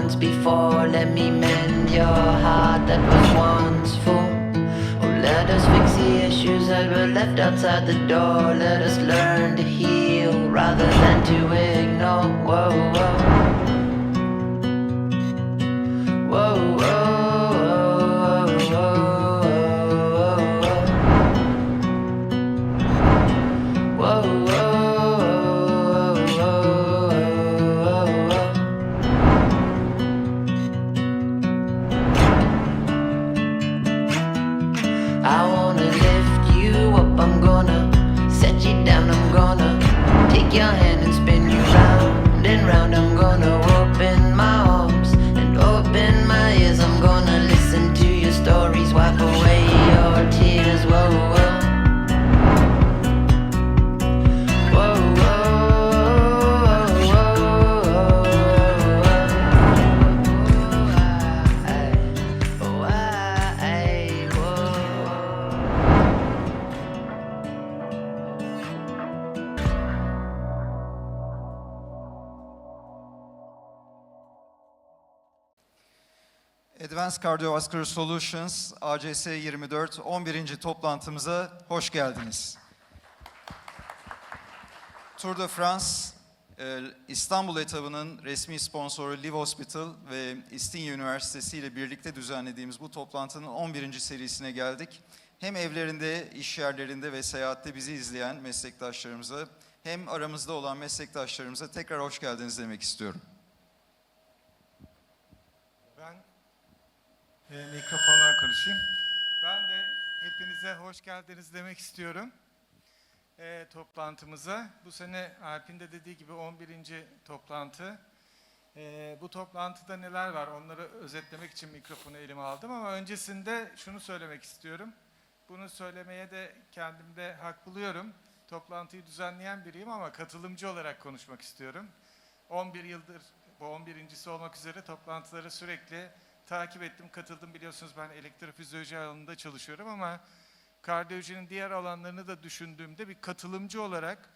once before. Let me mend your heart that was once full. Oh, let us fix the issues that were left outside the door. Let us learn to heal rather than to ignore. Whoa, whoa. Your Advanced Cardiovascular Solutions ACS 24 11. toplantımıza hoş geldiniz. Tour de France e, İstanbul etabının resmi sponsoru Live Hospital ve İstinye Üniversitesi ile birlikte düzenlediğimiz bu toplantının 11. serisine geldik. Hem evlerinde, iş yerlerinde ve seyahatte bizi izleyen meslektaşlarımıza hem aramızda olan meslektaşlarımıza tekrar hoş geldiniz demek istiyorum. Ben e, mikrofonlar konuşayım. Ben de hepinize hoş geldiniz demek istiyorum e, toplantımıza. Bu sene Alp'in de dediği gibi 11. toplantı. E, bu toplantıda neler var onları özetlemek için mikrofonu elime aldım ama öncesinde şunu söylemek istiyorum. Bunu söylemeye de kendimde hak buluyorum. Toplantıyı düzenleyen biriyim ama katılımcı olarak konuşmak istiyorum. 11 yıldır bu 11.si olmak üzere toplantıları sürekli takip ettim, katıldım. Biliyorsunuz ben elektrofizyoloji alanında çalışıyorum ama kardiyolojinin diğer alanlarını da düşündüğümde bir katılımcı olarak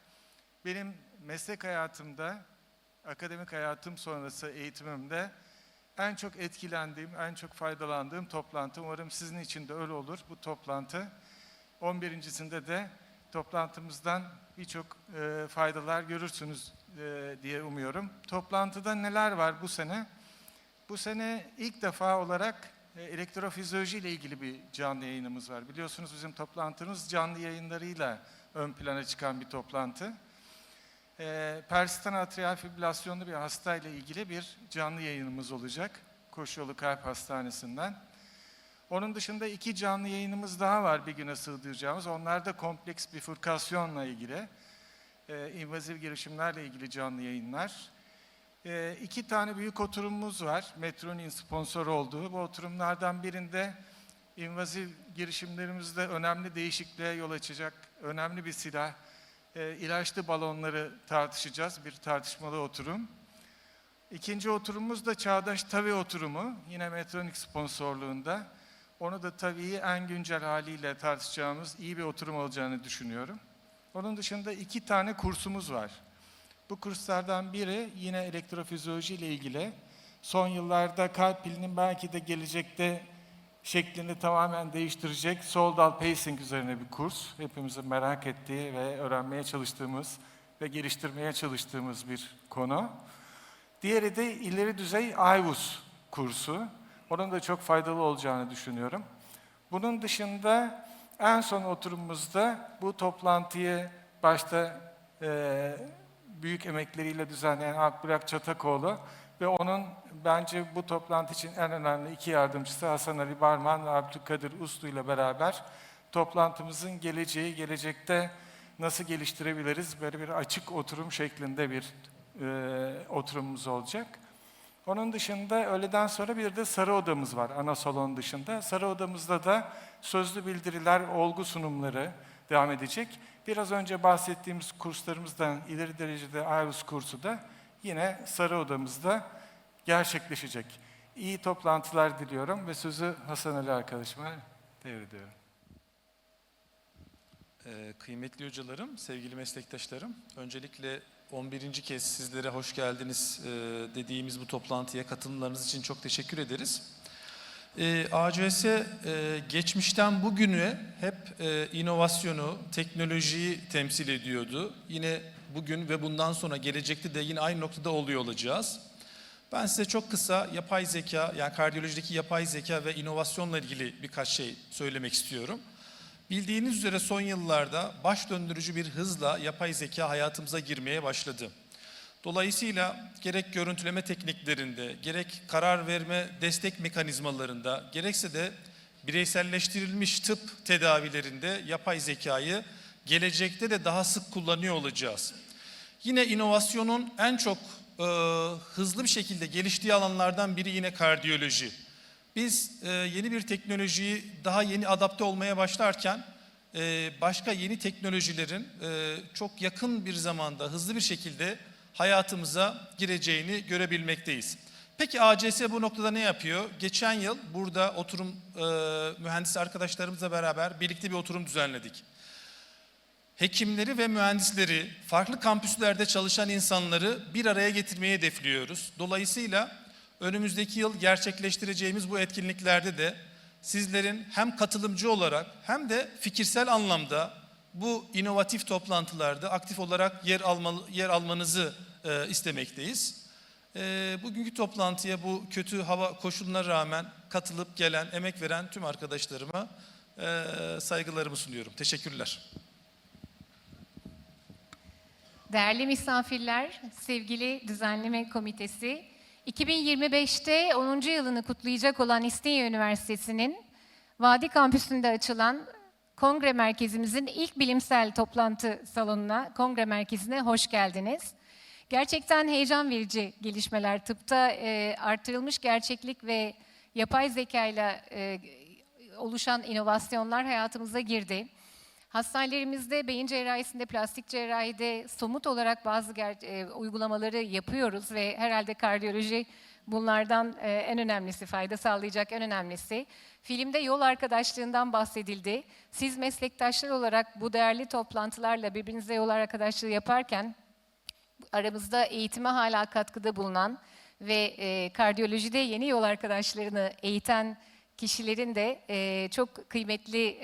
benim meslek hayatımda, akademik hayatım sonrası eğitimimde en çok etkilendiğim, en çok faydalandığım toplantı. Umarım sizin için de öyle olur bu toplantı. 11.sinde de toplantımızdan birçok e, faydalar görürsünüz e, diye umuyorum. Toplantıda neler var bu sene? Bu sene ilk defa olarak e, elektrofizyoloji ile ilgili bir canlı yayınımız var. Biliyorsunuz bizim toplantımız canlı yayınlarıyla ön plana çıkan bir toplantı. E, persistan atrial fibrilasyonlu bir hastayla ilgili bir canlı yayınımız olacak. Koşuyolu Kalp Hastanesi'nden. Onun dışında iki canlı yayınımız daha var bir güne sığdıracağımız. Onlar da kompleks bifurkasyonla ilgili, e, invaziv girişimlerle ilgili canlı yayınlar. E, iki tane büyük oturumumuz var. Metro'nun sponsor olduğu. Bu oturumlardan birinde invaziv girişimlerimizde önemli değişikliğe yol açacak önemli bir silah, e, ilaçlı balonları tartışacağız. Bir tartışmalı oturum. İkinci oturumumuz da Çağdaş Tavi oturumu. Yine Metronik sponsorluğunda. Onu da tabii en güncel haliyle tartışacağımız iyi bir oturum olacağını düşünüyorum. Onun dışında iki tane kursumuz var. Bu kurslardan biri yine elektrofizyoloji ile ilgili. Son yıllarda kalp pilinin belki de gelecekte şeklini tamamen değiştirecek soldal pacing üzerine bir kurs. Hepimizin merak ettiği ve öğrenmeye çalıştığımız ve geliştirmeye çalıştığımız bir konu. Diğeri de ileri düzey IVUS kursu. Onun da çok faydalı olacağını düşünüyorum. Bunun dışında en son oturumumuzda bu toplantıyı başta eee, büyük emekleriyle düzenleyen Akburak Çatakoğlu ve onun bence bu toplantı için en önemli iki yardımcısı Hasan Ali Barman ve Abdülkadir Uslu ile beraber toplantımızın geleceği, gelecekte nasıl geliştirebiliriz böyle bir açık oturum şeklinde bir e, oturumumuz olacak. Onun dışında öğleden sonra bir de sarı odamız var ana salon dışında. Sarı odamızda da sözlü bildiriler, olgu sunumları devam edecek. Biraz önce bahsettiğimiz kurslarımızdan ileri derecede IELTS kursu da yine sarı odamızda gerçekleşecek. İyi toplantılar diliyorum ve sözü Hasan Ali arkadaşıma devrediyorum. Ee, Kıymetli hocalarım, sevgili meslektaşlarım, öncelikle 11. kez sizlere hoş geldiniz e, dediğimiz bu toplantıya katılımlarınız için çok teşekkür ederiz. E, ACS e, geçmişten bugüne hep e, inovasyonu, teknolojiyi temsil ediyordu. Yine bugün ve bundan sonra gelecekte de yine aynı noktada oluyor olacağız. Ben size çok kısa yapay zeka, yani kardiyolojideki yapay zeka ve inovasyonla ilgili birkaç şey söylemek istiyorum. Bildiğiniz üzere son yıllarda baş döndürücü bir hızla yapay zeka hayatımıza girmeye başladı. Dolayısıyla gerek görüntüleme tekniklerinde, gerek karar verme destek mekanizmalarında, gerekse de bireyselleştirilmiş tıp tedavilerinde yapay zekayı gelecekte de daha sık kullanıyor olacağız. Yine inovasyonun en çok e, hızlı bir şekilde geliştiği alanlardan biri yine kardiyoloji. Biz e, yeni bir teknolojiyi daha yeni adapte olmaya başlarken e, başka yeni teknolojilerin e, çok yakın bir zamanda hızlı bir şekilde hayatımıza gireceğini görebilmekteyiz. Peki ACS bu noktada ne yapıyor? Geçen yıl burada oturum e, mühendis arkadaşlarımızla beraber birlikte bir oturum düzenledik hekimleri ve mühendisleri, farklı kampüslerde çalışan insanları bir araya getirmeyi hedefliyoruz. Dolayısıyla önümüzdeki yıl gerçekleştireceğimiz bu etkinliklerde de sizlerin hem katılımcı olarak hem de fikirsel anlamda bu inovatif toplantılarda aktif olarak yer, almalı, yer almanızı e, istemekteyiz. E, bugünkü toplantıya bu kötü hava koşuluna rağmen katılıp gelen, emek veren tüm arkadaşlarıma e, saygılarımı sunuyorum. Teşekkürler. Değerli misafirler, sevgili düzenleme komitesi, 2025'te 10. yılını kutlayacak olan İstinye Üniversitesi'nin Vadi Kampüsü'nde açılan kongre merkezimizin ilk bilimsel toplantı salonuna, kongre merkezine hoş geldiniz. Gerçekten heyecan verici gelişmeler tıpta e, artırılmış gerçeklik ve yapay zeka ile oluşan inovasyonlar hayatımıza girdi. Hastanelerimizde beyin cerrahisinde, plastik cerrahide somut olarak bazı e, uygulamaları yapıyoruz ve herhalde kardiyoloji bunlardan e, en önemlisi, fayda sağlayacak en önemlisi. Filmde yol arkadaşlığından bahsedildi. Siz meslektaşlar olarak bu değerli toplantılarla birbirinize yol arkadaşlığı yaparken aramızda eğitime hala katkıda bulunan ve e, kardiyolojide yeni yol arkadaşlarını eğiten kişilerin de e, çok kıymetli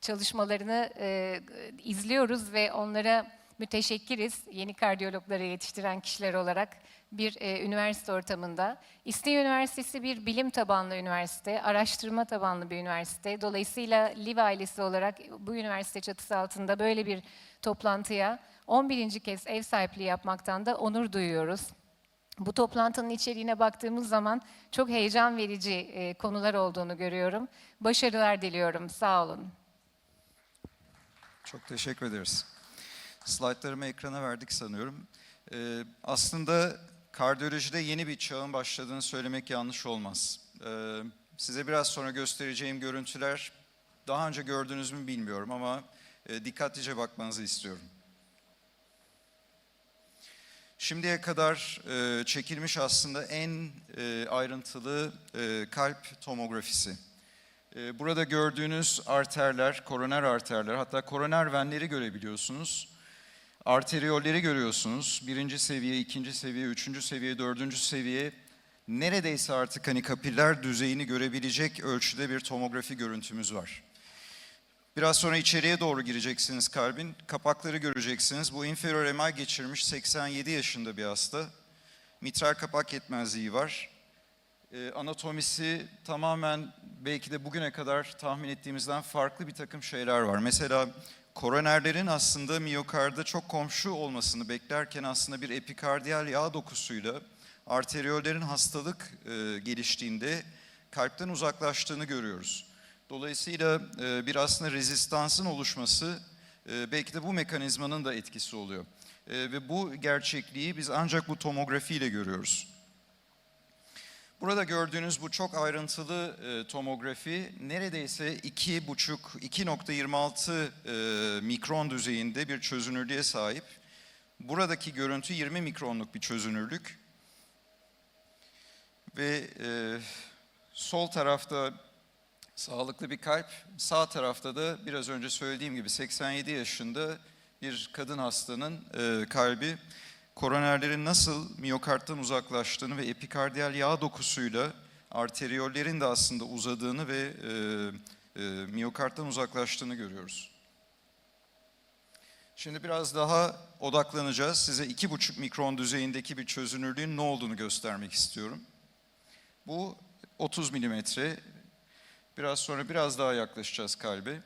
çalışmalarını izliyoruz ve onlara müteşekkiriz yeni kardiyologları yetiştiren kişiler olarak bir e, üniversite ortamında. İstinye Üniversitesi bir bilim tabanlı üniversite, araştırma tabanlı bir üniversite. Dolayısıyla Liv ailesi olarak bu üniversite çatısı altında böyle bir toplantıya 11. kez ev sahipliği yapmaktan da onur duyuyoruz. Bu toplantının içeriğine baktığımız zaman çok heyecan verici e, konular olduğunu görüyorum. Başarılar diliyorum. Sağ olun. Çok teşekkür ederiz. Slaytlarımı ekrana verdik sanıyorum. Ee, aslında kardiyolojide yeni bir çağın başladığını söylemek yanlış olmaz. Ee, size biraz sonra göstereceğim görüntüler daha önce gördünüz mü bilmiyorum ama e, dikkatlice bakmanızı istiyorum. Şimdiye kadar e, çekilmiş aslında en e, ayrıntılı e, kalp tomografisi. E, burada gördüğünüz arterler, koroner arterler, hatta koroner venleri görebiliyorsunuz. Arteriyolleri görüyorsunuz. Birinci seviye, ikinci seviye, üçüncü seviye, dördüncü seviye. Neredeyse artık hani kapiller düzeyini görebilecek ölçüde bir tomografi görüntümüz var. Biraz sonra içeriye doğru gireceksiniz kalbin. Kapakları göreceksiniz. Bu inferior MI geçirmiş 87 yaşında bir hasta. Mitral kapak yetmezliği var. Ee, anatomisi tamamen belki de bugüne kadar tahmin ettiğimizden farklı bir takım şeyler var. Mesela koronerlerin aslında miyokarda çok komşu olmasını beklerken aslında bir epikardiyal yağ dokusuyla arteriyollerin hastalık e, geliştiğinde kalpten uzaklaştığını görüyoruz. Dolayısıyla e, bir aslında rezistansın oluşması e, belki de bu mekanizmanın da etkisi oluyor. E, ve bu gerçekliği biz ancak bu tomografiyle görüyoruz. Burada gördüğünüz bu çok ayrıntılı e, tomografi neredeyse 2,5-2.26 e, mikron düzeyinde bir çözünürlüğe sahip. Buradaki görüntü 20 mikronluk bir çözünürlük. Ve e, sol tarafta sağlıklı bir kalp, sağ tarafta da biraz önce söylediğim gibi 87 yaşında bir kadın hastanın e, kalbi koronerlerin nasıl miyokardtan uzaklaştığını ve epikardiyal yağ dokusuyla arteriyollerin de aslında uzadığını ve e, e, miyokardtan uzaklaştığını görüyoruz. Şimdi biraz daha odaklanacağız. Size iki buçuk mikron düzeyindeki bir çözünürlüğün ne olduğunu göstermek istiyorum. Bu 30 milimetre. Biraz sonra biraz daha yaklaşacağız kalbe.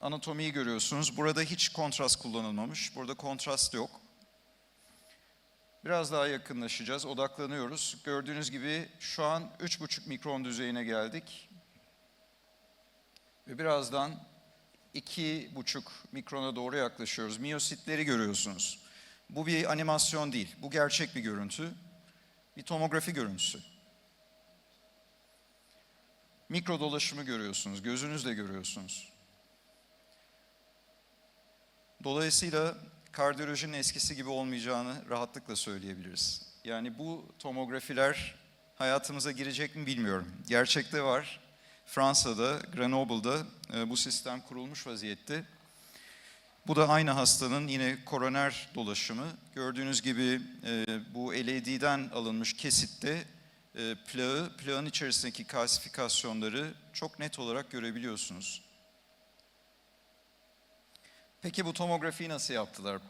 Anatomiyi görüyorsunuz. Burada hiç kontrast kullanılmamış. Burada kontrast yok. Biraz daha yakınlaşacağız, odaklanıyoruz. Gördüğünüz gibi şu an 3,5 mikron düzeyine geldik. Ve birazdan 2,5 mikrona doğru yaklaşıyoruz. Miyositleri görüyorsunuz. Bu bir animasyon değil, bu gerçek bir görüntü. Bir tomografi görüntüsü. Mikro dolaşımı görüyorsunuz, gözünüzle görüyorsunuz. Dolayısıyla kardiyolojinin eskisi gibi olmayacağını rahatlıkla söyleyebiliriz. Yani bu tomografiler hayatımıza girecek mi bilmiyorum. Gerçekte var. Fransa'da, Grenoble'da e, bu sistem kurulmuş vaziyette. Bu da aynı hastanın yine koroner dolaşımı. Gördüğünüz gibi e, bu LAD'den alınmış kesitte e, plağı, plağın içerisindeki kalsifikasyonları çok net olarak görebiliyorsunuz. Peki bu tomografiyi nasıl yaptılar?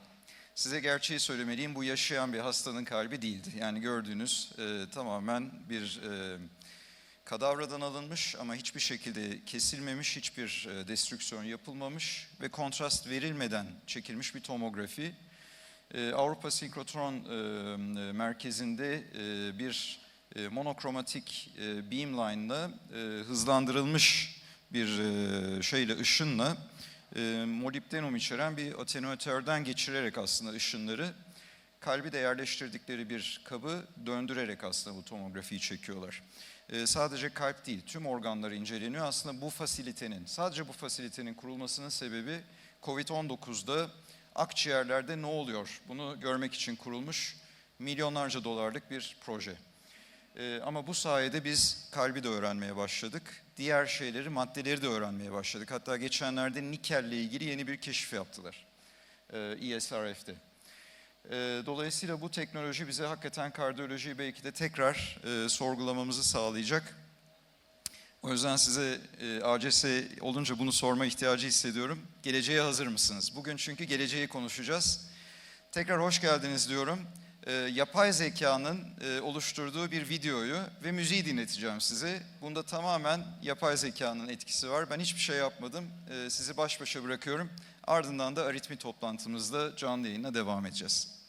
Size gerçeği söylemeliyim, bu yaşayan bir hastanın kalbi değildi. Yani gördüğünüz e, tamamen bir e, kadavradan alınmış ama hiçbir şekilde kesilmemiş, hiçbir e, destrüksiyon yapılmamış ve kontrast verilmeden çekilmiş bir tomografi. E, Avrupa Sinkrotron e, e, merkezinde e, bir e, monokromatik e, beamline'la e, hızlandırılmış bir e, şeyle ışınla e, molibdenum içeren bir atenuatörden geçirerek aslında ışınları kalbi de yerleştirdikleri bir kabı döndürerek aslında bu tomografiyi çekiyorlar. E, sadece kalp değil, tüm organları inceleniyor. Aslında bu fasilitenin, sadece bu fasilitenin kurulmasının sebebi COVID-19'da akciğerlerde ne oluyor? Bunu görmek için kurulmuş milyonlarca dolarlık bir proje. Ee, ama bu sayede biz kalbi de öğrenmeye başladık. Diğer şeyleri, maddeleri de öğrenmeye başladık. Hatta geçenlerde nikelle ilgili yeni bir keşif yaptılar. ESRF'de. Ee, dolayısıyla bu teknoloji bize hakikaten kardiyolojiyi belki de tekrar e, sorgulamamızı sağlayacak. O yüzden size e, ACS olunca bunu sorma ihtiyacı hissediyorum. Geleceğe hazır mısınız? Bugün çünkü geleceği konuşacağız. Tekrar hoş geldiniz diyorum. E, yapay zekanın e, oluşturduğu bir videoyu ve müziği dinleteceğim size. Bunda tamamen yapay zekanın etkisi var. Ben hiçbir şey yapmadım. E, sizi baş başa bırakıyorum. Ardından da aritmi toplantımızda canlı yayına devam edeceğiz.